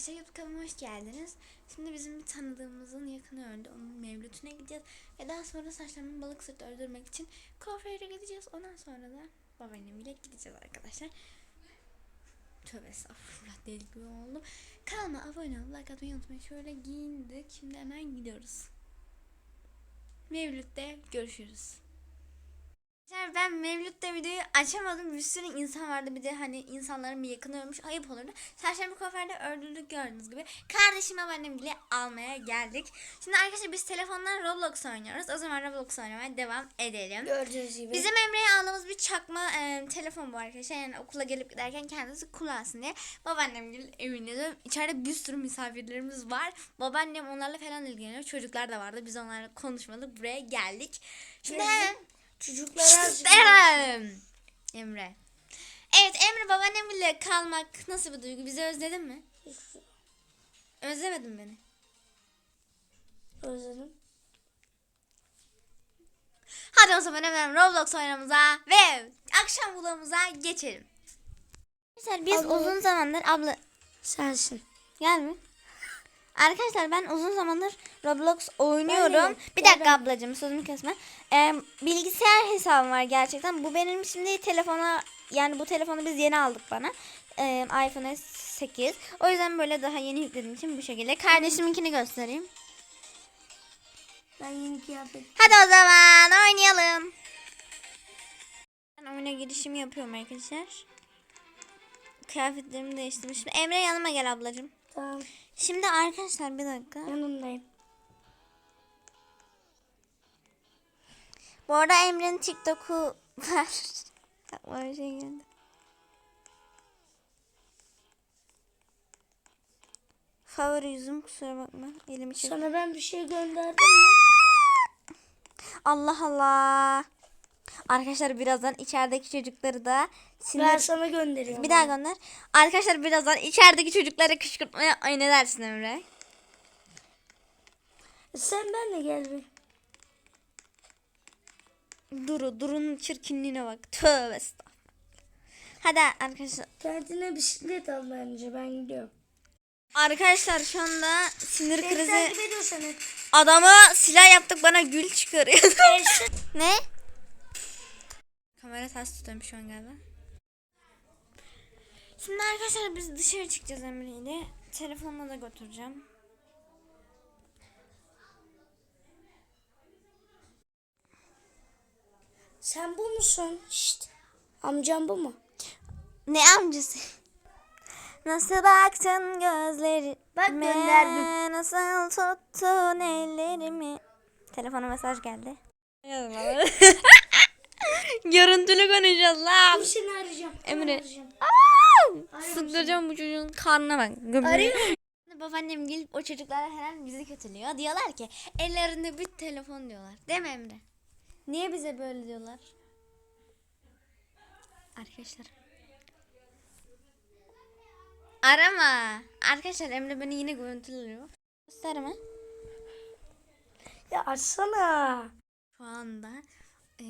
Arkadaşlar YouTube hoş geldiniz. Şimdi bizim bir tanıdığımızın yakını öldü. Onun mevlütüne gideceğiz. Ve daha sonra saçlarımı balık sırtı öldürmek için kuaföre gideceğiz. Ondan sonra da babaannemle gideceğiz arkadaşlar. Tövbe estağfurullah deli gibi oldum. Kanalıma abone olup like atmayı unutmayın. Şöyle giyindik. Şimdi hemen gidiyoruz. Mevlüt'te görüşürüz. Arkadaşlar ben Mevlüt'te videoyu açamadım. Bir sürü insan vardı. Bir de hani insanların bir yakını ölmüş. Ayıp olurdu. Serşembe kuaförde öldürdük gördüğünüz gibi. Kardeşim annem bile almaya geldik. Şimdi arkadaşlar biz telefondan Roblox oynuyoruz. O zaman Roblox oynamaya devam edelim. Gördüğünüz gibi. Bizim Emre'ye aldığımız bir çakma e, telefon bu arkadaşlar. Yani okula gelip giderken kendisi kullansın diye. Babaannem gelip evine de içeride bir sürü misafirlerimiz var. Babaannem onlarla falan ilgileniyor. Çocuklar da vardı. Biz onlarla konuşmadık. Buraya geldik. Şimdi Bizim hemen çocuklara Eren. Emre. Evet Emre babaannemle kalmak nasıl bir duygu? Bizi özledin mi? Özlemedin beni. özledim. Hadi o zaman hemen Roblox oynamamıza ve akşam bulamıza geçelim. Arkadaşlar biz Abla. uzun zamandır abla Sensin. gel mi? Arkadaşlar ben uzun zamandır Roblox oynuyorum. Bir dakika ablacığım sözümü kesme. Ee, bilgisayar hesabım var gerçekten. Bu benim şimdi telefona yani bu telefonu biz yeni aldık bana. Ee, iPhone 8. O yüzden böyle daha yeni yüklediğim için bu şekilde. Kardeşiminkini göstereyim. Ben yeni kıyafet. Hadi o zaman oynayalım. Ben oyuna girişimi yapıyorum arkadaşlar. Kıyafetlerimi değiştirmişim. Emre yanıma gel ablacığım. Tamam. Şimdi arkadaşlar bir dakika. Yanındayım. Bu arada Emre'nin TikTok'u var. Aklıma bir şey geldi. Favori yüzüm kusura bakma. Elimi çek. Sana ben bir şey gönderdim mi? Allah Allah. Arkadaşlar birazdan içerideki çocukları da sinir... Ben sana gönderiyorum. Bir daha gönder. Arkadaşlar birazdan içerideki çocukları kışkırtmaya ay ne dersin Emre? Sen benle gel bir. Duru, Duru'nun çirkinliğine bak. Tövbe estağfurullah. Hadi arkadaşlar. Kendine bisiklet al bence ben gidiyorum. Arkadaşlar şu anda sinir Beni krizi. seni. Adamı silah yaptık bana gül çıkarıyor. ne? Kamera ters tutuyorum şu an galiba. Şimdi arkadaşlar biz dışarı çıkacağız Emre ile. Telefonla da götüreceğim. Sen bu musun? Şşt. Amcam bu mu? Ne amcası? Nasıl baktın gözlerime? Bak gönderdim. Nasıl tuttun ellerimi? Telefona mesaj geldi. Görüntülü konuşacağız lan. Dur seni arayacağım. Emre. Arayacağım. Sıkılacağım bu çocuğun karnına bak. Arıyorum. Babaannem gelip o çocuklara hemen bizi kötülüyor. Diyorlar ki ellerinde bir telefon diyorlar. Değil mi Emre? Niye bize böyle diyorlar? Arkadaşlar. Arama. Arkadaşlar Emre beni yine görüntülüyor. Gösterme. Ya açsana. Şu anda e,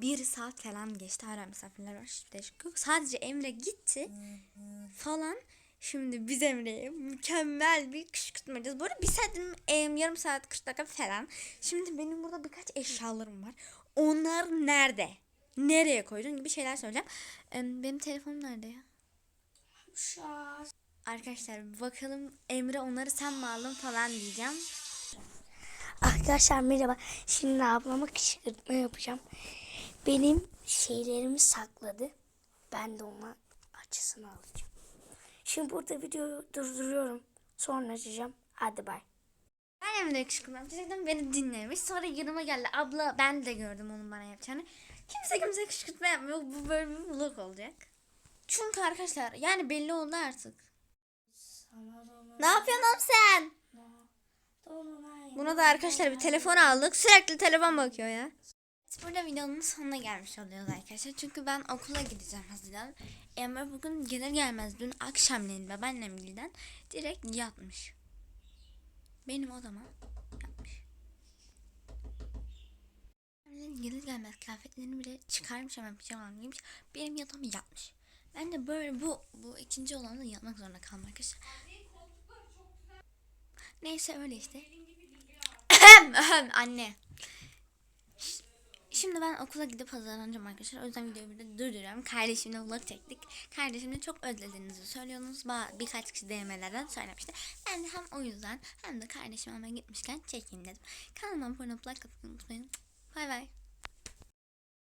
bir saat falan geçti. Hala misafirler var. Şimdi çıkıyor. Sadece Emre gitti falan. Şimdi biz Emre'ye mükemmel bir kışkırtma yapacağız. Bu arada bir saat, e, yarım saat 40 dakika falan. Şimdi benim burada birkaç eşyalarım var. Onlar nerede? Nereye koydun gibi şeyler söyleyeceğim. E, benim telefonum nerede ya? Arkadaşlar bakalım Emre onları sen mi aldın falan diyeceğim. Arkadaşlar merhaba. Şimdi ablama kışkırtma yapacağım. Benim şeylerimi sakladı. Ben de ona açısını alacağım. Şimdi burada videoyu durduruyorum. Sonra açacağım. Hadi bay. Ben Emre'ye kışkırtma yapacaktım. Beni dinlemiş. Sonra yanıma geldi. Abla ben de gördüm onun bana yapacağını. Kimse kimse kışkırtma yapmıyor. Bu böyle bir vlog olacak. Çünkü arkadaşlar yani belli oldu artık. Ne yapıyorsun oğlum sen? Buna da arkadaşlar bir telefon aldık. Sürekli telefon bakıyor ya. Burada videonun sonuna gelmiş oluyoruz arkadaşlar. Çünkü ben okula gideceğim hazırlan. Emre bugün gelir gelmez dün akşamleyin babaannem gilden direkt yatmış. Benim odama yatmış. Gelir gelmez kıyafetlerini bile çıkarmış hemen pijamalarını giymiş. Benim yatağıma yatmış. Ben de böyle bu bu ikinci olanla yatmak zorunda kaldım arkadaşlar. Neyse öyle işte. Anne. Ş- Şimdi ben okula gidip hazırlanacağım arkadaşlar. O yüzden videoyu burada durduruyorum. Kardeşimle vlog çektik. Kardeşimle çok özlediğinizi söylüyorsunuz. Birkaç kişi DM'lerden söylemişti. Ben de hem o yüzden hem de kardeşim hemen gitmişken çekeyim dedim. Kanalıma abone atmayı unutmayın. Bay bay.